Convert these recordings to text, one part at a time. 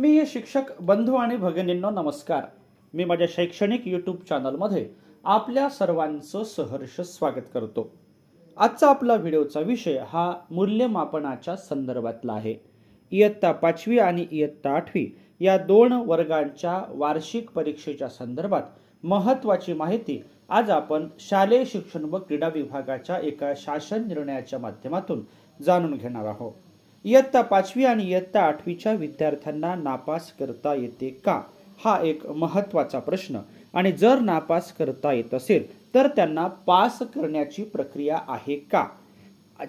आत्मीय शिक्षक बंधू आणि भगिनींनो नमस्कार. मी माझ्या शैक्षणिक यूट्यूब चॅनलमध्ये आपल्या सर्वांचं सहर्ष स्वागत करतो. आजचा आपला व्हिडिओचा विषय हा मूल्यमापनाच्या संदर्भातला आहे. इयत्ता पाचवी आणि इयत्ता आठवी या दोन वर्गांच्या वार्षिक परीक्षेच्या संदर्भात महत्त्वाची माहिती आज आपण शालेय शिक्षण व क्रीडा विभागाच्या एका शासन निर्णयाच्या माध्यमातून जाणून घेणार आहोत. इयत्ता पाचवी आणि इयत्ता आठवीच्या विद्यार्थ्यांना नापास करता येते का? हा एक महत्त्वाचा प्रश्न. आणि जर नापास करता येत असेल तर त्यांना पास करण्याची प्रक्रिया आहे का?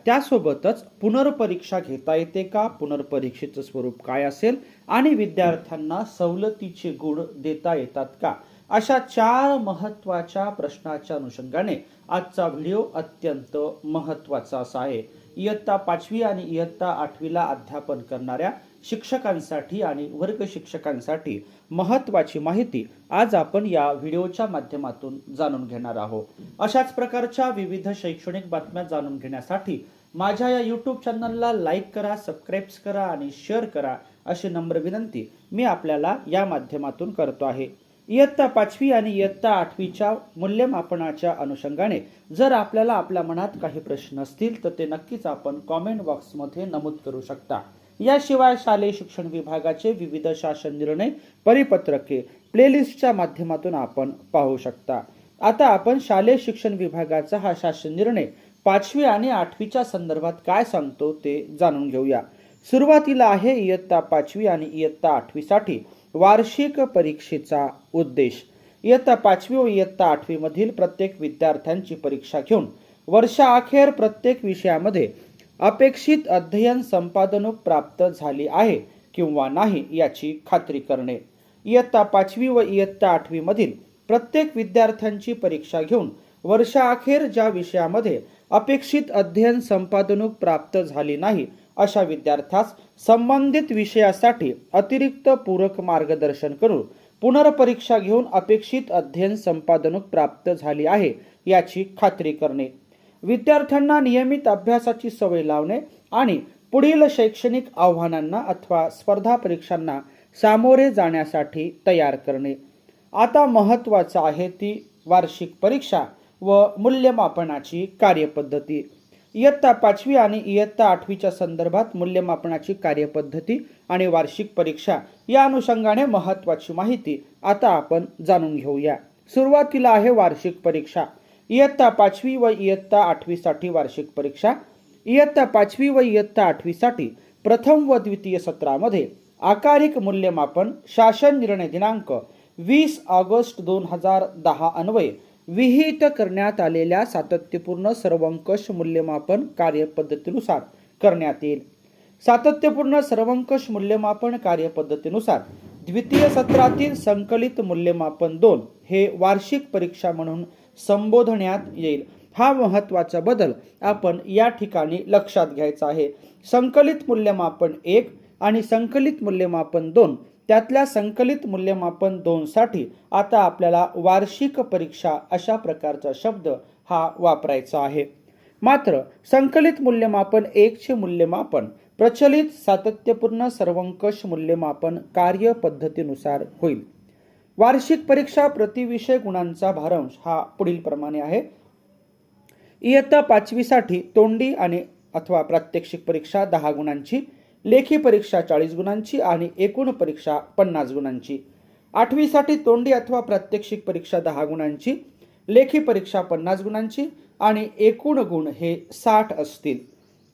त्यासोबतच पुनर्परीक्षा घेता येते का? पुनर्परीक्षेचं स्वरूप काय असेल? आणि विद्यार्थ्यांना सवलतीचे गुण देता येतात का? अशा चार महत्त्वाच्या प्रश्नाच्या अनुषंगाने आजचा व्हिडिओ अत्यंत महत्त्वाचा असा आहे. इयत्ता पाचवी आणि इयत्ता आठवीला अध्यापन करणाऱ्या शिक्षकांसाठी आणि वर्ग शिक्षकांसाठी महत्त्वाची माहिती आज आपण या व्हिडिओच्या माध्यमातून जाणून घेणार आहोत. अशाच प्रकारच्या विविध शैक्षणिक बातम्या जाणून घेण्यासाठी माझ्या या यूट्यूब चॅनलला लाईक करा सबस्क्राईब करा आणि शेअर करा अशी नम्र विनंती मी आपल्याला या माध्यमातून करतो आहे. इयत्ता पाचवी आणि इयत्ता आठवीच्या मूल्यमापनाच्या अनुषंगाने जर आपल्याला आपल्या मनात काही प्रश्न असतील तर ते नक्कीच आपण कॉमेंट बॉक्समध्ये नमूद करू शकता. याशिवाय शालेय शिक्षण विभागाचे विविध शासन निर्णय परिपत्रके प्लेलिस्टच्या माध्यमातून आपण पाहू शकता. आता आपण शालेय शिक्षण विभागाचा हा शासन निर्णय पाचवी आणि आठवीच्या संदर्भात काय सांगतो ते जाणून घेऊया. सुरुवातीला आहे इयत्ता पाचवी आणि इयत्ता आठवीसाठी वार्षिक परीक्षेचा उद्देश. इयत्ता पाचवी व इयत्ता आठवीमधील प्रत्येक विद्यार्थ्यांची परीक्षा घेऊन वर्षाअखेर प्रत्येक विषयामध्ये अपेक्षित अध्ययन संपादनूक प्राप्त झाली आहे किंवा नाही याची खात्री करणे. इयत्ता पाचवी व इयत्ता आठवीमधील प्रत्येक विद्यार्थ्यांची परीक्षा घेऊन वर्षाअखेर ज्या विषयामध्ये अपेक्षित अध्ययन संपादनूक प्राप्त झाली नाही अशा विद्यार्थ्यास संबंधित विषयासाठी अतिरिक्त पूरक मार्गदर्शन करून पुनर्परीक्षा घेऊन अपेक्षित अध्ययन संपादनूक प्राप्त झाली आहे याची खात्री करणे. विद्यार्थ्यांना नियमित अभ्यासाची सवय लावणे आणि पुढील शैक्षणिक आव्हानांना अथवा स्पर्धा परीक्षांना सामोरे जाण्यासाठी तयार करणे. आता महत्त्वाचं आहे ती वार्षिक परीक्षा व मूल्यमापनाची कार्यपद्धती. इयत्ता पाचवी आणि इयत्ता आठवीच्या संदर्भात मूल्यमापनाची कार्यपद्धती आणि वार्षिक परीक्षा या अनुषंगाने महत्त्वाची माहिती आता आपण जाणून घेऊया. सुरुवातीला आहे वार्षिक परीक्षा. इयत्ता पाचवी व इयत्ता आठवीसाठी वार्षिक परीक्षा. इयत्ता पाचवी व इयत्ता आठवीसाठी प्रथम व द्वितीय सत्रामध्ये आकारिक मूल्यमापन शासन निर्णय दिनांक वीस ऑगस्ट दोन हजार दहा अन्वये विहित करण्यात आलेल्या सातत्यपूर्ण सर्वंकष मूल्यमापन कार्यपद्धतीनुसार करण्यात येईल. सातत्यपूर्ण सर्वंकष मूल्यमापन कार्यपद्धतीनुसार द्वितीय सत्रातील संकलित मूल्यमापन दोन हे वार्षिक परीक्षा म्हणून संबोधण्यात येईल. हा महत्त्वाचा बदल आपण या ठिकाणी लक्षात घ्यायचा आहे. संकलित मूल्यमापन एक आणि संकलित मूल्यमापन दोन त्यातल्या संकलित मूल्यमापन दोनसाठी आता आपल्याला वार्षिक परीक्षा अशा प्रकारचा शब्द हा वापरायचा आहे. मात्र संकलित मूल्यमापन एकचे मूल्यमापन प्रचलित सातत्यपूर्ण सर्वंकष मूल्यमापन कार्यपद्धतीनुसार होईल. वार्षिक परीक्षा प्रतिविषय गुणांचा भारांश हा पुढील प्रमाणे आहे. इयत्ता पाचवीसाठी तोंडी आणि अथवा प्रात्यक्षिक परीक्षा दहा गुणांची लेखी परीक्षा चाळीस गुणांची आणि एकूण परीक्षा पन्नास गुणांची. आठवीसाठी तोंडी अथवा प्रात्यक्षिक परीक्षा दहा गुणांची लेखी परीक्षा पन्नास गुणांची आणि एकूण गुण हे साठ असतील.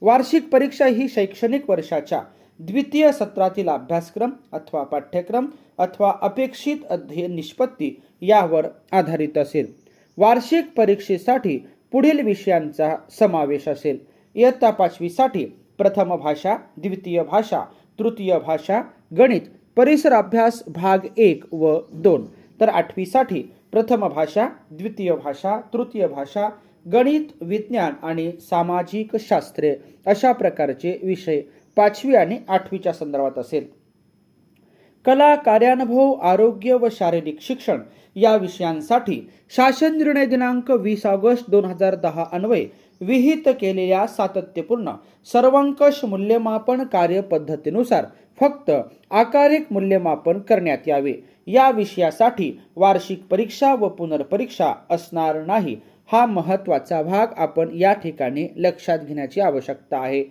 वार्षिक परीक्षा ही शैक्षणिक वर्षाच्या द्वितीय सत्रातील अभ्यासक्रम अथवा पाठ्यक्रम अथवा अपेक्षित अध्ययन निष्पत्ती यावर आधारित असेल. वार्षिक परीक्षेसाठी पुढील विषयांचा समावेश असेल. इयत्ता पाचवीसाठी प्रथम भाषा द्वितीय भाषा तृतीय भाषा गणित परिसर अभ्यास भाग एक व दोन. तर आठवीसाठी प्रथम भाषा द्वितीय भाषा तृतीय भाषा गणित विज्ञान आणि सामाजिक शास्त्रे अशा प्रकारचे विषय पाचवी आणि आठवीच्या संदर्भात असेल. कला कार्यानुभव आरोग्य व शारीरिक शिक्षण या विषयांसाठी शासन निर्णय दिनांक वीस ऑगस्ट दोन हजार दहा अन्वये विहित केलेल्या सातत्यपूर्ण सर्वंकष मूल्यमापन कार्यपद्धतीनुसार फक्त आकारिक मूल्यमापन करण्यात यावे. या विषयासाठी वार्षिक परीक्षा व पुनर्परीक्षा असणार नाही. हा महत्त्वाचा भाग आपण या ठिकाणी लक्षात घेण्याची आवश्यकता आहे.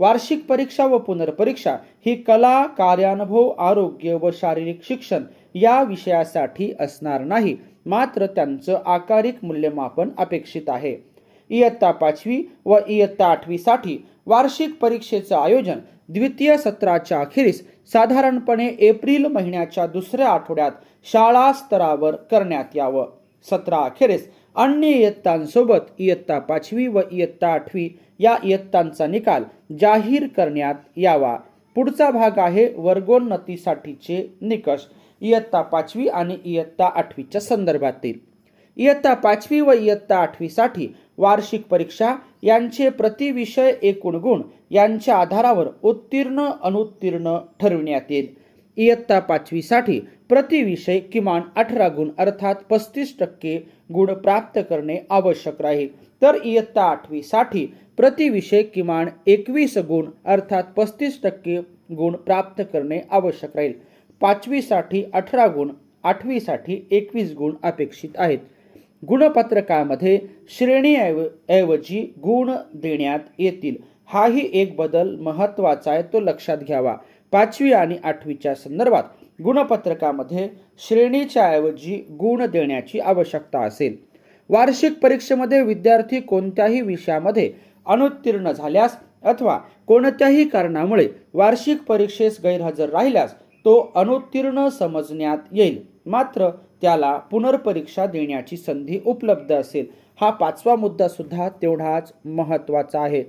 वार्षिक परीक्षा व पुनर्परीक्षा ही कला कार्यानुभव आरोग्य व शारीरिक शिक्षण या विषयासाठी असणार नाही. मात्र त्यांचं आकारिक मूल्यमापन अपेक्षित आहे. इयत्ता पाचवी व इयत्ता आठवीसाठी वार्षिक परीक्षेचं आयोजन द्वितीय सत्राच्या अखेरीस साधारणपणे एप्रिल महिन्याच्या दुसऱ्या आठवड्यात शाळा स्तरावर करण्यात यावं. सत्रा अखेरीस अन्य इयत्तांसोबत इयत्ता पाचवी व इयत्ता आठवी या इयत्तांचा निकाल जाहीर करण्यात यावा. पुढचा भाग आहे वर्गोन्नतीसाठीचे निकष. इयत्ता पाचवी आणि इयत्ता आठवीच्या संदर्भातील. इयत्ता पाचवी व इयत्ता आठवीसाठी वार्षिक परीक्षा यांचे प्रतिविषय एकूण गुण यांच्या आधारावर उत्तीर्ण अनुत्तीर्ण ठरविण्यात येईल. इयत्ता पाचवीसाठी प्रतिविषय किमान अठरा गुण अर्थात पस्तीस टक्के गुण प्राप्त करणे आवश्यक राहील. तर इयत्ता आठवीसाठी प्रतिविषय किमान एकवीस गुण अर्थात पस्तीस टक्के गुण प्राप्त करणे आवश्यक राहील. पाचवीसाठी अठरा गुण आठवीसाठी एकवीस गुण अपेक्षित आहेत. गुणपत्रकामध्ये श्रेणीऐव ऐवजी गुण देण्यात येतील. हाही एक बदल महत्त्वाचा आहे तो लक्षात घ्यावा. पाचवी आणि आठवीच्या संदर्भात गुणपत्रकामध्ये श्रेणीच्या ऐवजी गुण देण्याची आवश्यकता असेल. वार्षिक परीक्षेमध्ये विद्यार्थी कोणत्याही विषयामध्ये अनुत्तीर्ण झाल्यास अथवा कोणत्याही कारणामुळे वार्षिक परीक्षेस गैरहजर राहिल्यास तो अनुत्तीर्ण समजण्यात येईल. मात्र त्याला पुनर्परीक्षा देण्याची संधी उपलब्ध असेल. हा पाचवा मुद्दा सुद्धा तेवढाच महत्त्वाचा आहे.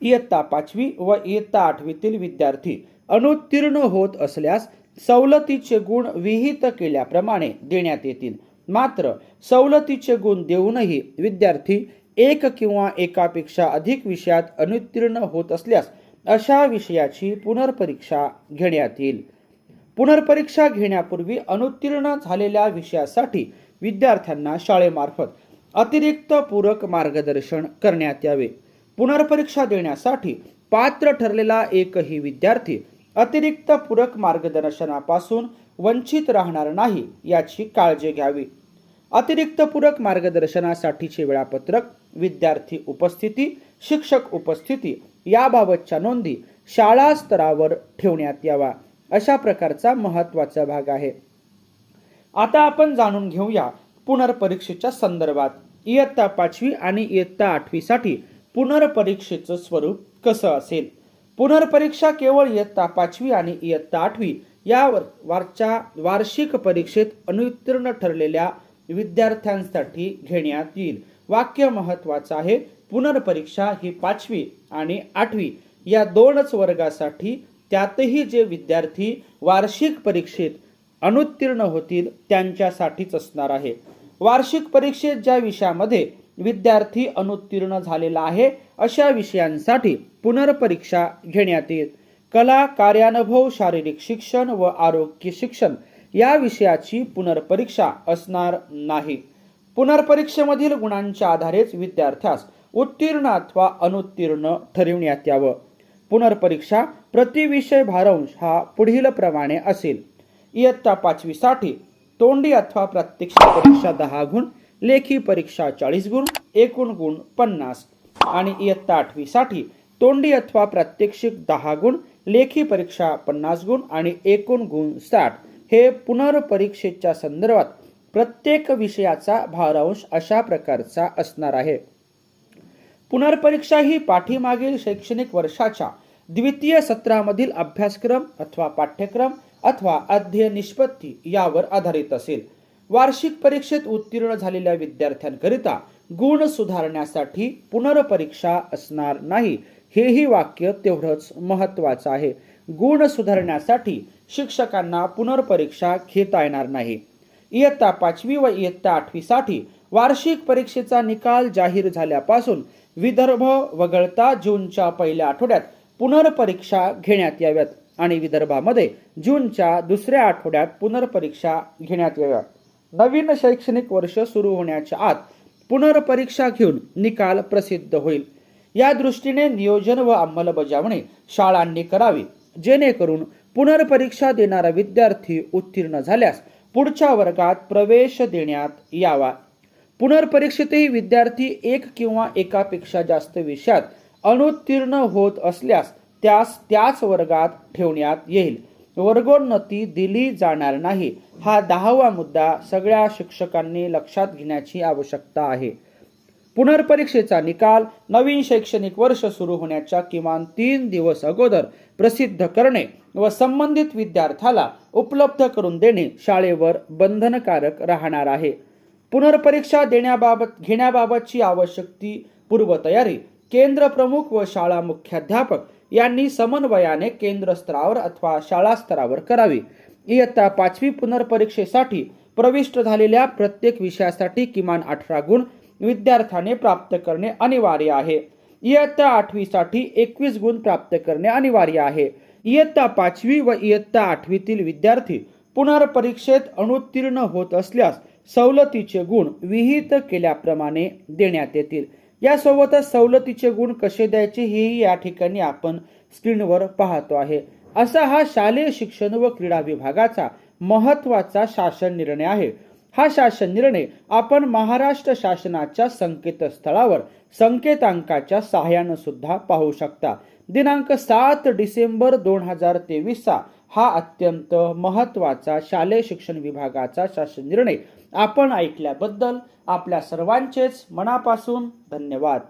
इयत्ता पाचवी व इयत्ता आठवीतील विद्यार्थी अनुत्तीर्ण होत असल्यास सवलतीचे गुण विहित केल्याप्रमाणे देण्यात येतील. मात्र सवलतीचे गुण देऊनही विद्यार्थी एक किंवा एकापेक्षा अधिक विषयात अनुत्तीर्ण होत असल्यास अशा विषयाची पुनर्परीक्षा घेण्यात येईल. पुनर्परीक्षा घेण्यापूर्वी अनुत्तीर्ण झालेल्या विषयासाठी विद्यार्थ्यांना शाळेमार्फत अतिरिक्त पूरक मार्गदर्शन करण्यात यावे. पुनर्परीक्षा देण्यासाठी पात्र ठरलेला एकही विद्यार्थी अतिरिक्त पूरक मार्गदर्शनापासून वंचित राहणार नाही याची काळजी घ्यावी. अतिरिक्त पूरक मार्गदर्शनासाठीचे वेळापत्रक विद्यार्थी उपस्थिती शिक्षक उपस्थिती याबाबतच्या नोंदी शाळा स्तरावर ठेवण्यात यावा अशा प्रकारचा महत्त्वाचा भाग आहे. आता आपण जाणून घेऊया पुनर्परीक्षेच्या संदर्भात. इयत्ता पाचवी आणि इयत्ता आठवीसाठी पुनर्परीक्षेचं स्वरूप कसं असेल? पुनर्परीक्षा केवळ इयत्ता पाचवी आणि इयत्ता आठवी यावर वारच्या वार्षिक परीक्षेत अनुत्तीर्ण ठरलेल्या विद्यार्थ्यांसाठी घेण्यात येईल. वाक्य महत्वाचं आहे पुनर्परीक्षा ही पाचवी आणि आठवी या दोनच वर्गासाठी त्यातही जे विद्यार्थी वार्षिक परीक्षेत अनुत्तीर्ण होतील त्यांच्यासाठीच असणार आहे. वार्षिक परीक्षेत ज्या विषयामध्ये विद्यार्थी अनुत्तीर्ण झालेला आहे अशा विषयांसाठी पुनर्परीक्षा घेण्यात येईल. कला कार्यानुभव शारीरिक शिक्षण व आरोग्य शिक्षण या विषयाची पुनर्परीक्षा असणार नाही. पुनर्परीक्षेमधील गुणांच्या आधारेच विद्यार्थ्यास उत्तीर्ण अथवा अनुत्तीर्ण ठरविण्यात यावं. पुनर्परीक्षा प्रतिविषय भारांश हा पुढील प्रमाणे असेल. इयत्ता पाचवीसाठी तोंडी अथवा प्रत्यक्ष परीक्षा दहा गुण लेखी परीक्षा चाळीस गुण एकूण गुण पन्नास. आणि इयत्ता आठवीसाठी तोंडी अथवा प्रात्यक्षिक दहा गुण लेखी परीक्षा पन्नास गुण आणि एकूण गुण साठ. हे पुनर्परीक्षेच्या संदर्भात प्रत्येक विषयाचा भारांश अशा प्रकारचा असणार आहे. पुनर्परीक्षा ही पाठीमागील शैक्षणिक वर्षाच्या द्वितीय सत्रामधील अभ्यासक्रम अथवा पाठ्यक्रम अथवा अध्ययन निष्पत्ती यावर आधारित असेल. वार्षिक परीक्षेत उत्तीर्ण झालेल्या विद्यार्थ्यांकरिता गुण सुधारण्यासाठी पुनर्परीक्षा असणार नाही हेही वाक्य तेवढंच महत्वाचं आहे. गुण सुधारण्यासाठी शिक्षकांना पुनर्परीक्षा घेता येणार नाही. इयत्ता पाचवी व इयत्ता आठवीसाठी वार्षिक परीक्षेचा निकाल जाहीर झाल्यापासून विदर्भ वगळता जूनच्या पहिल्या आठवड्यात पुनर्परीक्षा घेण्यात याव्यात आणि विदर्भामध्ये जूनच्या दुसऱ्या आठवड्यात पुनर्परीक्षा घेण्यात याव्यात नवीन शैक्षणिक वर्ष सुरू होण्याच्या आत पुनर्परीक्षा घेऊन निकाल प्रसिद्ध होईल. या दृष्टीने नियोजन व अंमलबजावणी शाळांनी करावी जेणेकरून पुनर्परीक्षा देणारा विद्यार्थी उत्तीर्ण झाल्यास पुढच्या वर्गात प्रवेश देण्यात यावा. पुनर्परीक्षेतही विद्यार्थी एक किंवा एकापेक्षा जास्त विषयात अनुत्तीर्ण होत असल्यास त्यास त्याच वर्गात ठेवण्यात येईल. वर्गोन्नती दिली जाणार नाही. हा दहावा मुद्दा सगळ्या शिक्षकांनी लक्षात घेण्याची आवश्यकता आहे. पुनर्परीक्षेचा निकाल नवीन शैक्षणिक वर्ष सुरू होण्याच्या किमान तीन दिवस अगोदर प्रसिद्ध करणे व संबंधित विद्यार्थ्याला उपलब्ध करून देणे शाळेवर बंधनकारक राहणार आहे. पुनर्परीक्षा देण्याबाबत घेण्याबाबतची आवश्यक ती पूर्वतयारी. केंद्र प्रमुख व शाळा मुख्याध्यापक यांनी समन्वयाने केंद्र स्तरावर अथवा शाळा स्तरावर करावी. इयत्ता पाचवी पुनर्परीक्षेसाठी प्रविष्ट झालेल्या प्रत्येक विषयासाठी किमान अठरा गुण विद्यार्थ्याने प्राप्त करणे अनिवार्य आहे. इयत्ता आठवीसाठी एकवीस गुण प्राप्त करणे अनिवार्य आहे. इयत्ता पाचवी व इयत्ता आठवीतील विद्यार्थी पुनर्परीक्षेत अनुत्तीर्ण होत असल्यास सवलतीचे गुण विहित केल्याप्रमाणे देण्यात येतील. यासोबतच सवलतीचे गुण कसे द्यायचे हेही या ठिकाणी आपण स्क्रीनवर पाहतो आहे. असा हा शालेय शिक्षण व क्रीडा विभागाचा महत्त्वाचा शासन निर्णय आहे. हा शासन निर्णय आपण महाराष्ट्र शासनाच्या संकेतस्थळावर संकेतांकाच्या सहाय्यानं सुद्धा पाहू शकता. दिनांक सात डिसेंबर दोन हजार तेवीसचा हा अत्यंत महत्त्वाचा शालेय शिक्षण विभागाचा शासन निर्णय आपण ऐकल्याबद्दल आपल्या सर्वांचेच मनापासून धन्यवाद.